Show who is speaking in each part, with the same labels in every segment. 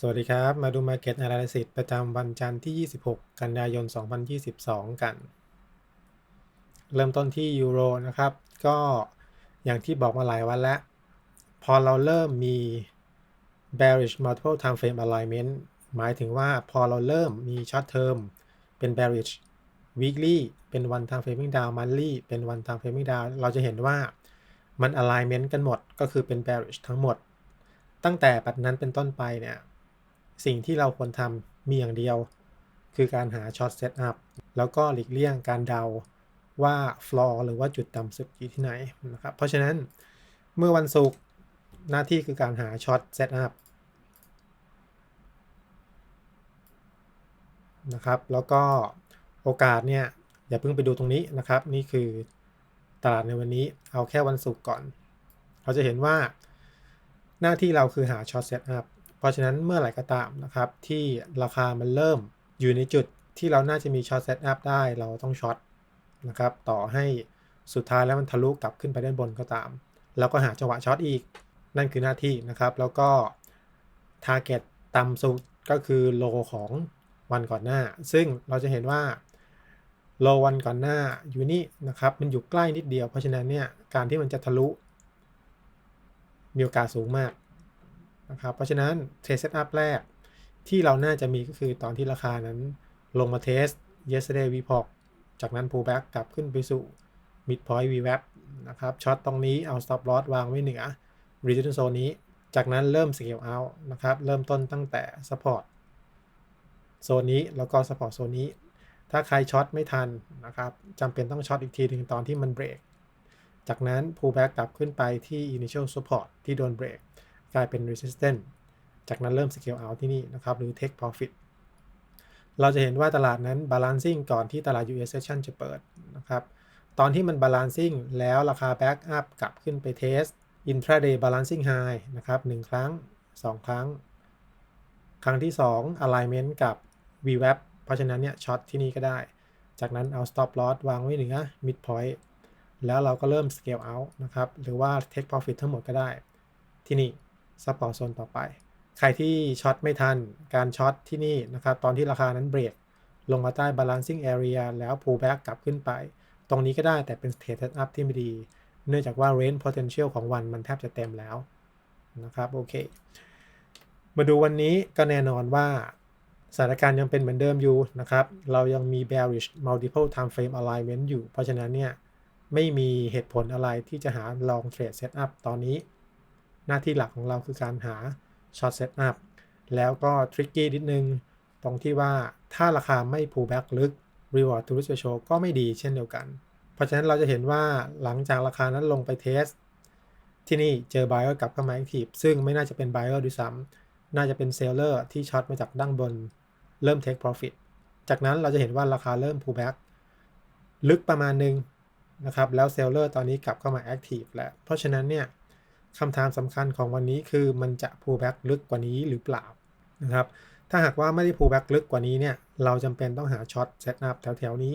Speaker 1: สวัสดีครับ มาดู Market Analysis ประจำวันจันทร์ที่ 26 กันยายน 2022 กัน เริ่มต้นที่ยูโรนะครับ ก็อย่างที่บอกมาหลายวันแล้ว พอเราเริ่มมี bearish multiple time frame alignment หมายถึงว่าพอเราเริ่มมี short term เป็น bearish weekly เป็น one time framing down monthly เป็น one time framing down เราจะเห็นว่ามัน alignment กันหมด ก็คือเป็น bearish ทั้งหมด ตั้งแต่ปัจนั้นเป็นต้นไปเนี่ย สิ่งที่เราควรทำมีอย่างเดียว คือการหาช็อตเซตอัพแล้วก็หลีกเลี่ยงการเดาว่าฟลอร์หรือว่าจุดต่ำสุดอยู่ที่ไหนนะครับ เพราะฉะนั้นเมื่อวันศุกร์หน้าที่คือการหาช็อตเซตอัพนะครับ แล้วก็โอกาสเนี่ย อย่าเพิ่งไปดูตรงนี้นะครับ นี่คือตลาดในวันนี้เอาแค่วันศุกร์ก่อน เราจะเห็นว่าหน้าที่เราคือหาช็อตเซตอัพเพ ราะฉะนั้นเมื่อไหร่ก็ตามนะครับ ที่ราคามันเริ่มอยู่ในจุดที่เราน่าจะมีช็อตเซตอัพได้เราต้องช็อตนะครับ ต่อให้สุดท้ายแล้วมันทะลุกลับขึ้นไปด้านบนก็ตามแล้วก็หาจังหวะช็อตอีก นั่นคือหน้าที่นะครับ แล้วก็ทาร์เก็ตต่ำสุดก็คือโลของวันก่อนหน้า ซึ่งเราจะเห็นว่าโลวันก่อนหน้าอยู่นี่นะครับ มันอยู่ใกล้นิดเดียว เพราะฉะนั้นเนี่ย การที่มันจะทะลุ มีโอกาสสูงมาก นะครับ เพราะฉะนั้นเทสเซตอัพแรกที่เราน่าจะมีก็คือตอนที่ราคานั้นลงมาเทส yesterday v p o จากนั้น pullback กลับขึ้นไปสู่ midpoint VWAP นะครับช็อตตรงนี้เอา stop loss วางไว้เหนือ resistance zone นี้ จากนั้นเริ่ม scale out นะครับ เริ่มต้นตั้งแต่ support โซนนี้แล้วก็ support โซนนี้ ถ้าใครช็อตไม่ทันนะครับจำเป็นต้องช็อตอีกทีหนึ่งตอนที่มันเบรก จากนั้น pullback กลับขึ้นไปที่ initial support ที่โดนเบรก กลายเป็น resistance จากนั้นเริ่ม scale out ที่นี่นะครับ หรือ take profit เราจะเห็นว่าตลาดนั้น balancing ก่อนที่ตลาด US session จะเปิดนะครับ ตอนที่มัน balancing แล้วราคา back up กลับขึ้นไป test intraday balancing high นะครับ 1 ครั้ง 2 ครั้ง ครั้งที่ 2 alignment กับ VWAP เพราะฉะนั้นเนี่ยช็อตที่นี่ก็ได้ จากนั้นเอา stop loss วางไว้เหนือ midpoint แล้วเราก็เริ่ม scale out นะครับ หรือว่า take profit ทั้งหมดก็ได้ที่นี่ support zone ต่อไป ใครที่ช็อตไม่ทันการช็อตที่นี่นะครับตอนที่ราคานั้นเบรกลงมาใต้ balancing area แล้ว pullback กลับขึ้นไป ตรงนี้ก็ได้แต่เป็น state setup ที่ไม่ดี เนื่องจากว่า range potential ของวันมันแทบจะเต็มแล้วนะครับโอเค มาดูวันนี้ก็แน่นอนว่าสถานการณ์ยังเป็นเหมือนเดิมอยู่นะครับ เรายังมี bearish multiple time frame alignment อยู่ เพราะฉะนั้นเนี่ย ไม่มีเหตุผลอะไรที่จะหา long trade setup ตอนนี้ หน้าที่หลักของเราคือการหา short setup แล้วก็ tricky นิดนึง ตรงที่ว่าถ้าราคาไม่ pullback ลึก reward to risk ratio ก็ไม่ดีเช่นเดียวกัน เพราะฉะนั้นเราจะเห็นว่าหลังจากราคานั้นลงไปเทส ที่นี่เจอ buyer กลับเข้ามา active ซึ่งไม่น่าจะเป็น buyer ด้วยซ้ำน่าจะเป็น seller ที่ช็อตมาจากด้านบน เริ่ม take profit จากนั้นเราจะเห็นว่าราคาเริ่ม pullback ลึกประมาณนึงนะครับแล้ว seller ตอนนี้กลับเข้ามา active แล้ว เพราะฉะนั้นเนี่ย คำถามสำคัญของวันนี้คือมันจะ pullback ลึกกว่านี้หรือเปล่านะครับถ้าหากว่าไม่ได้ pullback ลึกกว่านี้เนี่ยเราจำเป็นต้องหาช็อต set up แถวๆนี้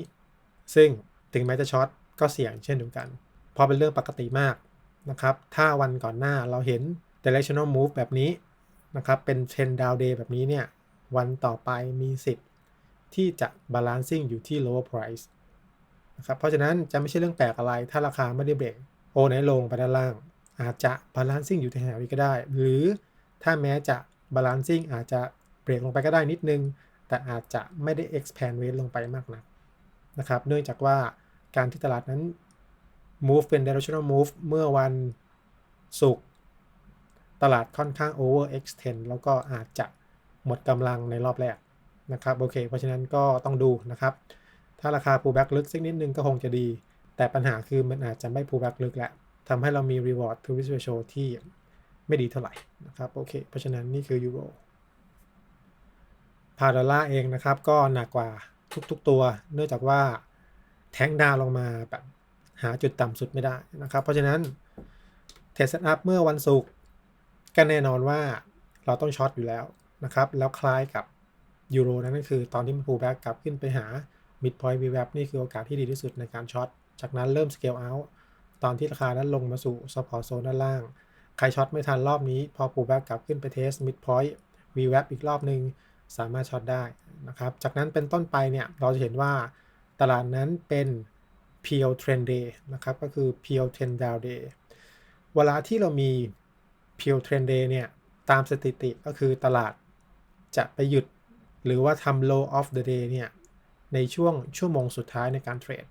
Speaker 1: ซึ่งถึงแม้จะช็อตก็เสี่ยงเช่นเดียวกันเพราะเป็นเรื่องปกติมากนะครับถ้าวันก่อนหน้าเราเห็น directional move แบบนี้นะครับเป็น trend down day แบบนี้เนี่ยวันต่อไปมีสิทธิ์ที่จะ balancing อยู่ที่ lower price นะครับเพราะฉะนั้นจะไม่ใช่เรื่องแปลกอะไรถ้าราคาไม่ได้เบรกโอไหนลงไปด้านล่าง อาจจะ balancing อยู่แถวนี้ก็ได้ หรือถ้าแม้จะ balancing อาจจะเบรกลงไปก็ได้นิดนึง แต่อาจจะไม่ได้ expand range ลงไปมากนักนะครับ เนื่องจากว่าการที่ตลาดนั้น move เป็น directional move เมื่อวันศุกร์ตลาดค่อนข้าง over extend แล้วก็อาจจะหมดกำลังในรอบแรกนะครับโอเค เพราะฉะนั้นก็ต้องดูนะครับ ถ้าราคา pullback ลึกสักนิดนึงก็คงจะดี แต่ปัญหาคือมันอาจจะไม่ pullback ลึกแล้ว ทำให้เรามี reward to risk ratio ที่ไม่ดีเท่าไหร่นะครับโอเคเพราะฉะนั้นนี่คือยูโรพาดอลลาร์เองนะครับ ก็หนักกว่าทุกๆตัว เนื่องจากว่าแทงดาวลงมาแบบหาจุดต่ำสุดไม่ได้นะครับ เพราะฉะนั้นเทสต์อัพเมื่อวันศุกร์ก็แน่นอนว่าเราต้องช็อตอยู่แล้วนะครับ แล้วคล้ายกับยูโรนั่นก็คือตอนที่มัน pullback กลับขึ้นไปหา midpoint VWAP นี่คือโอกาสที่ดีที่สุดในการช็อตจากนั้นเริ่ม scale out ตอนที่ราคานั้นลงมาสู่ support zone ด้านล่าง ใครช็อตไม่ทันรอบนี้พอ pullback กลับขึ้นไป test midpoint VWAP อีกรอบหนึ่งสามารถช็อตได้นะครับ จากนั้นเป็นต้นไปเนี่ยเราจะเห็นว่าตลาดนั้นเป็น pure trend day นะครับ ก็คือ pure trend down day เวลาที่เรามี pure trend day เนี่ย ตามสถิติก็คือตลาดจะไปหยุดหรือว่าทำ low of the day เนี่ย ในช่วงชั่วโมงสุดท้ายในการเทรด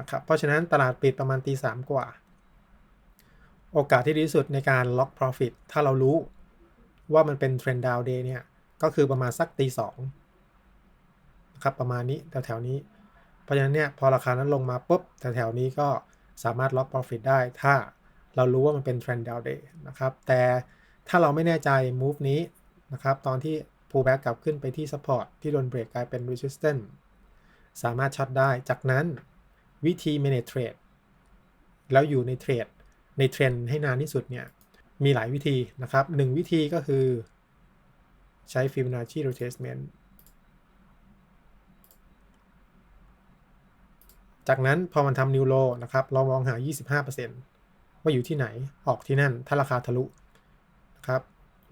Speaker 1: นะครับเพราะฉะนั้นตลาดปิดประมาณตีสามกว่า โอกาสที่ดีที่สุดในการ lock profit ถ้าเรารู้ว่ามันเป็น trend down day เนี่ย ก็คือประมาณสักตีสองนะครับประมาณนี้แถวๆนี้ เพราะฉะนั้นเนี่ยพอราคานั้นลงมาปุ๊บแถวๆนี้ก็สามารถ lock profit ได้ ถ้าเรารู้ว่ามันเป็น trend down day นะครับแต่ถ้าเราไม่แน่ใจ move นี้นะครับตอนที่ pullback กลับขึ้นไปที่ support ที่โดนเบรกกลายเป็น resistance สามารถช็อตได้จากนั้น วิธี manage trade แล้วอยู่ในเทรดในเทรนให้นานที่สุดเนี่ย มีหลายวิธีนะครับหนึ่งวิธีก็คือใช้ Fibonacci retracement จากนั้นพอมันทำ new low นะครับ เรามองหา 25%ว่าอยู่ที่ไหนออกที่นั่น ถ้าราคาทะลุนะครับ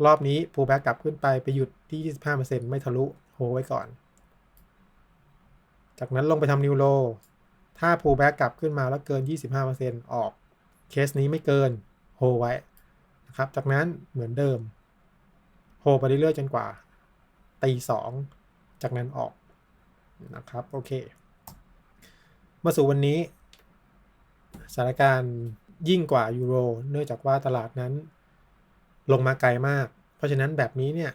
Speaker 1: รอบนี้ pullback กลับขึ้นไปไปหยุดที่ 25%ไม่ทะลุโฮไว้ก่อน จากนั้นลงไปทำ new low ถ้า pullback กลับขึ้นมาแล้วเกิน 25%ออกเคสนี้ไม่เกินโฮไว้นะครับจากนั้นเหมือนเดิมโฮไปเรื่อยๆจนกว่าตีสองจากนั้นออกนะครับโอเค มาสู่วันนี้สถานการณ์ยิ่งกว่ายูโรเนื่องจากว่าตลาดนั้นลงมาไกลมาก เพราะฉะนั้นแบบนี้เนี่ย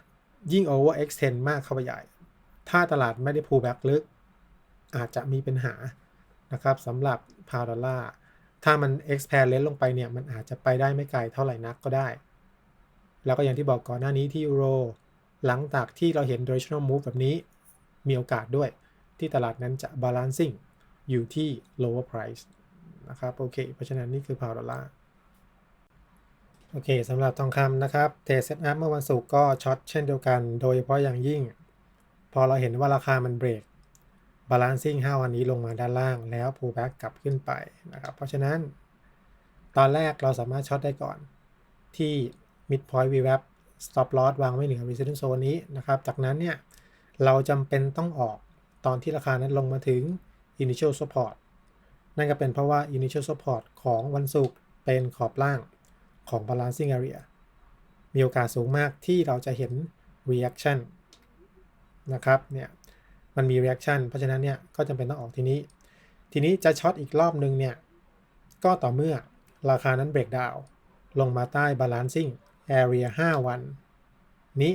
Speaker 1: ยิ่ง over extend มากเข้าไปใหญ่ ถ้าตลาดไม่ได้ pull back ลึก อาจจะมีปัญหา นะครับสำหรับพาวดอลลาร์ถ้ามัน expand เลนลงไปเนี่ย มันอาจจะไปได้ไม่ไกลเท่าไหร่นักก็ได้ แล้วก็อย่างที่บอกก่อนหน้านี้ที่ยูโร หลังจากที่เราเห็น directional move แบบนี้ มีโอกาสด้วย ที่ตลาดนั้นจะ balancing อยู่ที่ lower price นะครับโอเค เพราะฉะนั้นนี่คือพาวดอลลาร์โอเคสำหรับทองคำนะครับเทรดเซตอัพเมื่อวันศุกร์ก็ช็อตเช่นเดียวกัน โดยเฉพาะอย่างยิ่ง พอเราเห็นว่าราคามันเบรก balancing 5 วันนี้ลงมาด้านล่างแล้ว pullback กลับขึ้นไปนะครับเพราะฉะนั้น ตอนแรกเราสามารถช็อตได้ก่อนที่ midpoint VWAP stop loss วางไว้เหนือ resistance zone นี้นะครับ จากนั้นเนี่ย เราจำเป็นต้องออกตอนที่ราคานั้นลงมาถึง initial support นั่นก็เป็นเพราะว่า initial support ของวันศุกร์เป็นขอบล่างของ balancing area มีโอกาสสูงมากที่เราจะเห็น reaction นะครับเนี่ย มันมี reaction เพราะฉะนั้นเนี่ยก็จำเป็นต้องออกทีนี้ ทีนี้จะช็อตอีกรอบนึงเนี่ย ก็ต่อเมื่อราคานั้น break down ลงมาใต้ balancing area 5 วัน นี้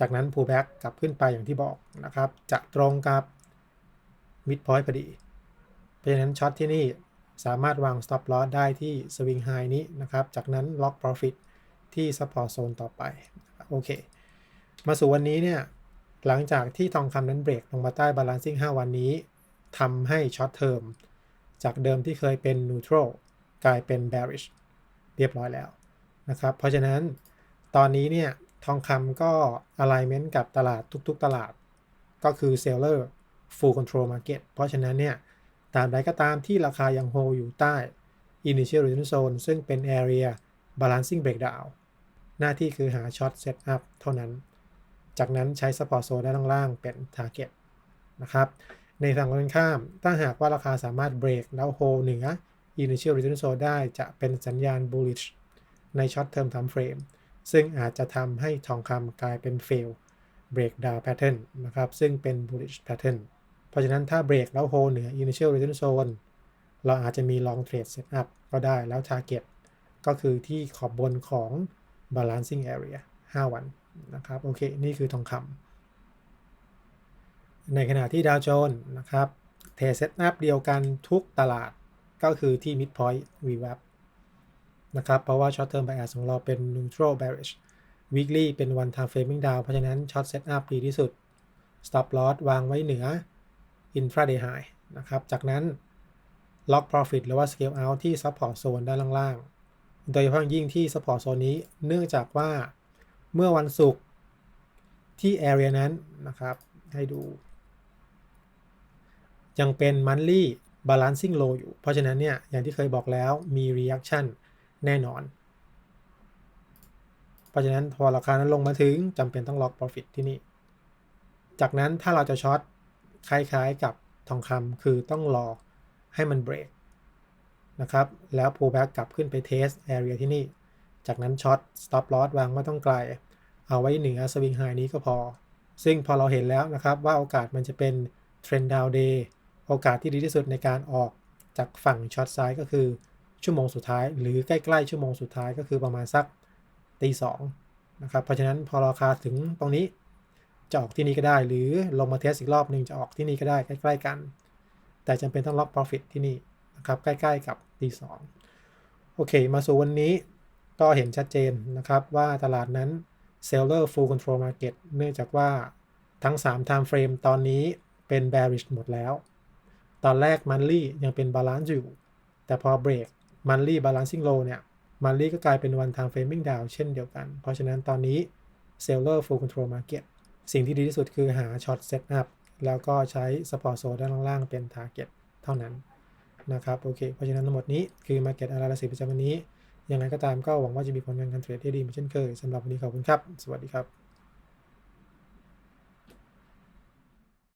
Speaker 1: จากนั้น pullback กลับขึ้นไปอย่างที่บอกนะครับ จะตรงกับ midpoint พอดี เพราะฉะนั้นช็อตที่นี่สามารถวาง stop loss ได้ที่ swing high นี้นะครับ จากนั้น lock profit ที่ support zone ต่อไป โอเค มาสู่วันนี้เนี่ย หลังจากที่ทองคำนั้นเบรกลงมาใต้ balancing 5 วันนี้ทำให้ short term จากเดิมที่เคยเป็น neutral กลายเป็น bearish เรียบร้อยแล้วนะครับ เพราะฉะนั้นตอนนี้เนี่ยทองคำก็ alignment กับตลาดทุกๆตลาด ก็คือ seller full control market เพราะฉะนั้นเนี่ยตามใดก็ตามที่ราคายังโฮอยู่ใต้ initial resistance zone ซึ่งเป็น area balancing breakdown หน้าที่คือหา short set up เท่านั้น จากนั้นใช้ support zone ด้านล่างเป็น target นะครับ ในทางตรงกันข้าม ถ้าหากว่าราคาสามารถ break แล้วโฮเหนือ initial resistance zone ได้จะเป็นสัญญาณ bullish ใน short term time frame ซึ่งอาจจะทำให้ทองคำกลายเป็น fail breakdown pattern นะครับ ซึ่งเป็น bullish pattern เพราะฉะนั้นถ้าเบรกแล้วโฮเหนือ initial resistance zone เราอาจจะมี long trade setup ก็ได้แล้ว target ก็คือที่ขอบบนของ balancing area 5 วัน นะครับ โอเค นี่คือทองคำในขณะที่ดาวโจนส์นะครับ เทรดเซตอัพเดียวกันทุกตลาดก็คือที่ midpoint VWAP นะครับ เพราะว่า short term bias ของเราเป็น neutral bearish weekly เป็น one time framing down เพราะฉะนั้น short setup ดีที่สุด stop loss วางไว้เหนือ intraday high นะครับ จากนั้น lock profit หรือว่า scale out ที่ support zone ด้านล่างๆ โดยเฉพาะยิ่งที่ support zone นี้ เนื่องจากว่า เมื่อวันศุกร์ที่ area นั้นนะครับ ให้ดู ยังเป็น monthly balancing low อยู่ เพราะฉะนั้นเนี่ย อย่างที่เคยบอกแล้วมี reaction แน่นอน เพราะฉะนั้นพอราคานั้นลงมาถึงจำเป็นต้องล็อก profit ที่นี่ จากนั้นถ้าเราจะช็อตคล้าย ๆกับทองคำคือต้องรอให้มันเบรกนะครับ แล้ว pull back กลับขึ้นไป test area ที่นี่ จากนั้นช็อต stop loss วางไม่ต้องไกล เอาไว้เหนือ swing high นี้ก็พอ ซึ่งพอเราเห็นแล้วนะครับว่าโอกาสมันจะเป็น trend down day โอกาสที่ดีที่สุดในการออกจากฝั่งช็อตซ้ายก็คือชั่วโมงสุดท้าย หรือใกล้ๆชั่วโมงสุดท้ายก็คือประมาณสักตีสองนะครับ เพราะฉะนั้นพอราคาถึงตรงนี้จะออกที่นี่ก็ได้ หรือลงมาเทสอีกรอบหนึ่งจะออกที่นี่ก็ได้ใกล้ ๆ กัน แต่จำเป็นต้องล็อก profit ที่นี่นะครับใกล้ ๆ กับตีสองโอเค มาสู่วันนี้ ก็เห็นชัดเจนนะครับว่าตลาดนั้น seller full control market เนื่องจากว่าทั้ง 3 time frame ตอนนี้เป็น bearish หมดแล้ว ตอนแรก monthly ยังเป็น balance อยู่ แต่พอ break monthly balancing low เนี่ย monthly ก็กลายเป็น one time framing down เช่นเดียวกัน เพราะฉะนั้นตอนนี้ seller full control market สิ่งที่ดีที่สุดคือหา short set up แล้วก็ใช้ support zone ด้านล่างเป็น target เท่านั้นนะครับ โอเค เพราะฉะนั้นทั้งหมดนี้คือ market analysis ประจำวันนี้ ยังไงก็ตามก็หวังว่าจะมีผลงานการเทรดที่ดีเหมือนเช่นเคยสำหรับวันนี้ขอบคุณครับ สวัสดีครับ